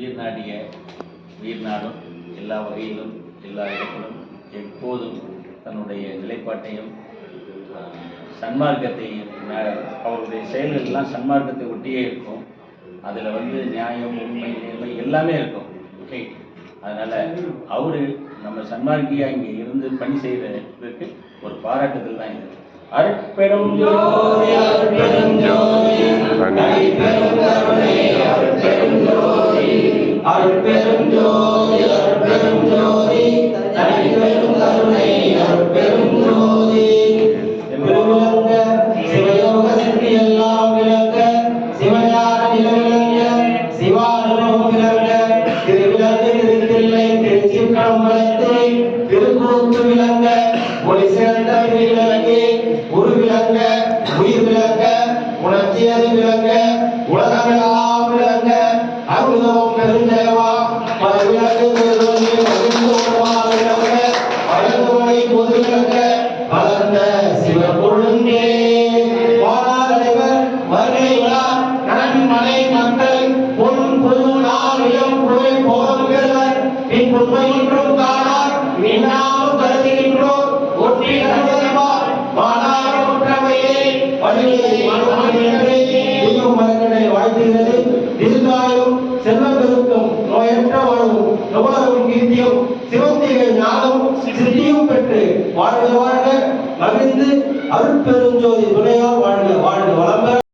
உயிர் நாடிய உயிர் நாடும் எல்லா வகையிலும் எல்லா இடத்திலும் எப்போதும் தன்னுடைய நிலைப்பாட்டையும் சன்மார்க்கத்தையும் அவருடைய செயல்கள்லாம் சன்மார்க்கத்தை ஒட்டியே இருக்கும். அதில் வந்து நியாயம் உண்மை நேர்மை எல்லாமே இருக்கும். ஓகே அதனால் அவர் நம்ம சன்மார்க்கியாக இங்கே இருந்து பணி செய்கிறதுக்கு ஒரு பாராட்டுதல் தான் இது. அருட்பெரும் திருச்சிற்றம்பலத்தை திருக்கூத்து விளங்க ஒளி சிறந்த விளங்கி உரு விளங்க உயிர் விளங்க உணர்ச்சியது விளங்க உலகமெல்லாம் விளங்க அருதம் பெருந்தேவா பல விளக்கு விளங்க வழங்குவழி பொது விளங்க வளர்ந்த சிவபொழுந்தே வாராதலைவர் வருகை விழா மக்கள் பொன் புது நாளிலும் புகழ் பெறுவர் பின் உண்மையின்றும் காணார் நின்னாலும் கருதுகின்றோர். ஒற்றி கருதவார் மாணார் குற்றவையே. வழியை மறுமணியன்றே தெய்வம் மரங்களை வாழ்த்துகிறது. திருந்தாயும் செல்வம் நோயற்ற வாழ்வும் நுகரும் கீர்த்தியும் சிவந்திகள் சித்தியும் பெற்று வாழ்க வாழ்க. மகிழ்ந்து அருட்பெருஞ்சோதி துணையால்